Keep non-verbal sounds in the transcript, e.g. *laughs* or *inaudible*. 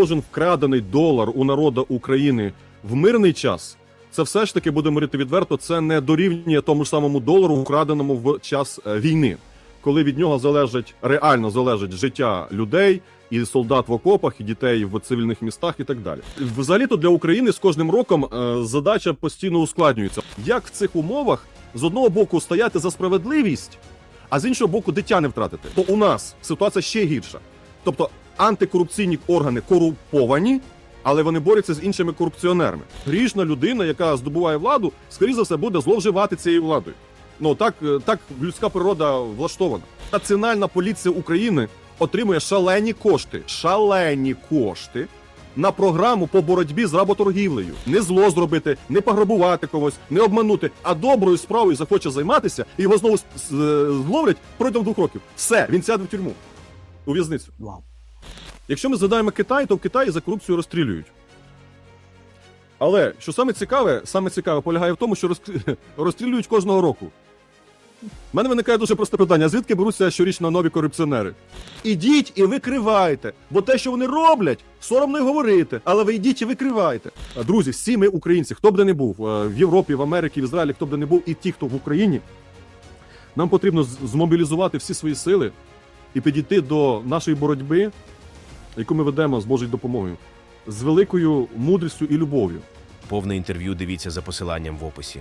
кожен вкрадений долар у народу України в мирний час, це все ж таки будемо говорити відверто, це не дорівнює тому ж самому долару, украденому в час е, війни, коли від нього залежить реально залежить життя людей. І солдат в окопах, і дітей в цивільних містах, і так далі. Взагалі-то для України з кожним роком е, задача постійно ускладнюється. Як в цих умовах з одного боку стояти за справедливість, а з іншого боку, дитя не втратити. То у нас ситуація ще гірша. Тобто антикорупційні органи корумповані, але вони борються з іншими корупціонерами. Грішна людина, яка здобуває владу, скоріше за все буде зловживати цією владою. Ну так, е, так людська природа влаштована. Національна поліція України отримує шалені кошти, шалені кошти на програму по боротьбі з работоргівлею. Не зло зробити, не пограбувати когось, не обманути, а доброю справою захоче займатися, і його знову е, зловлять протягом двох років. Все, він сяде в тюрму у в'язницю. Вау. Якщо ми згадаємо Китай, то в Китаї за корупцію розстрілюють. Але що саме цікаве, саме цікаве полягає в тому, що *laughs* розстрілюють кожного року. У мене виникає дуже просте питання: звідки беруться щорічно нові корупціонери? Ідіть і викривайте, бо те, що вони роблять, соромно й говорити, але ви йдіть і викривайте. Друзі, всі ми українці, хто б де не був в Європі, в Америці, в Ізраїлі, хто б де не був, і ті, хто в Україні, нам потрібно змобілізувати всі свої сили і підійти до нашої боротьби, яку ми ведемо з Божою допомогою, з великою мудрістю і любов'ю. Повне інтерв'ю дивіться за посиланням в описі.